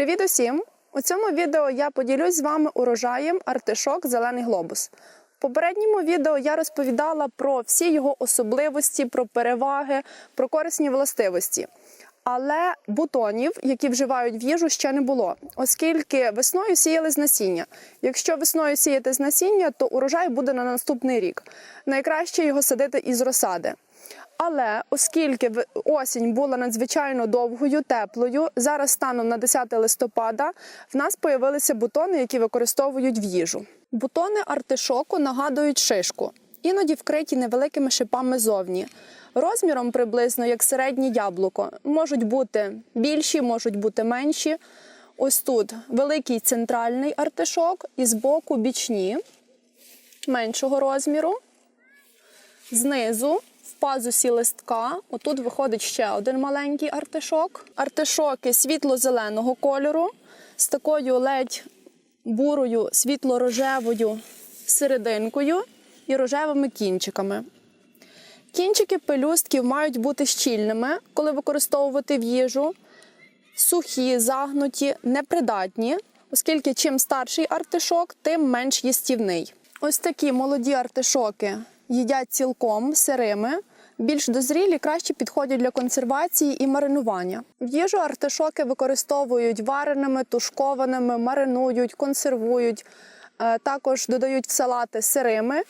Привіт усім! У цьому відео я поділюсь з вами урожаєм артишок Зелений глобус. В попередньому відео я розповідала про всі його особливості, про переваги, про корисні властивості. Але бутонів, які вживають в їжу, ще не було, оскільки весною сіяли з насіння. Якщо весною сіяти з насіння, то урожай буде на наступний рік. Найкраще його садити із розсади. Але оскільки осінь була надзвичайно довгою, теплою, зараз станом на 10 листопада в нас появилися бутони, які використовують в їжу. Бутони артишоку нагадують шишку, іноді вкриті невеликими шипами зовні. Розміром приблизно як середнє яблуко. Можуть бути більші, можуть бути менші. Ось тут великий центральний артишок і збоку бічні меншого розміру. Знизу в пазусі листка, отут виходить ще один маленький артишок. Артишоки світло-зеленого кольору з такою ледь бурою світло-рожевою серединкою і рожевими кінчиками. Кінчики пелюстків мають бути щільними, коли використовувати в їжу, сухі, загнуті, непридатні, оскільки чим старший артишок, тим менш їстівний. Ось такі молоді артишоки їдять цілком сирими. Більш дозрілі краще підходять для консервації і маринування. В їжу артишоки використовують вареними, тушкованими, маринують, консервують. Е, Також додають в салати сирими.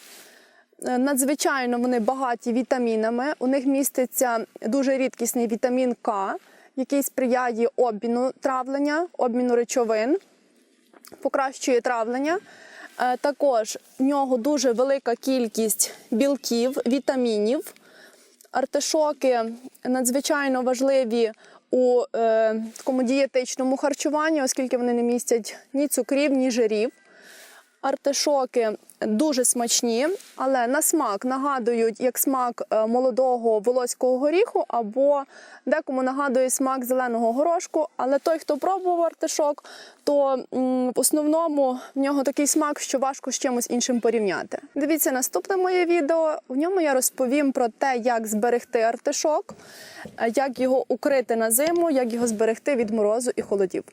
Е, Надзвичайно вони багаті вітамінами. У них міститься дуже рідкісний вітамін К, який сприяє обміну травлення, обміну речовин, покращує травлення. Е, Також в нього дуже велика кількість білків, вітамінів. Артишоки надзвичайно важливі у е, такому дієтичному харчуванні, оскільки вони не містять ні цукрів, ні жирів. Артишоки дуже смачні, але на смак нагадують як смак е, молодого волоського горіху, або декому нагадує смак зеленого горошку. Але той, хто пробував артишок, то в основному в нього такий смак, що важко з чимось іншим порівняти. Дивіться наступне моє відео. В ньому я розповім про те, як зберегти артишок, е, як його укрити на зиму, як його зберегти від морозу і холодів.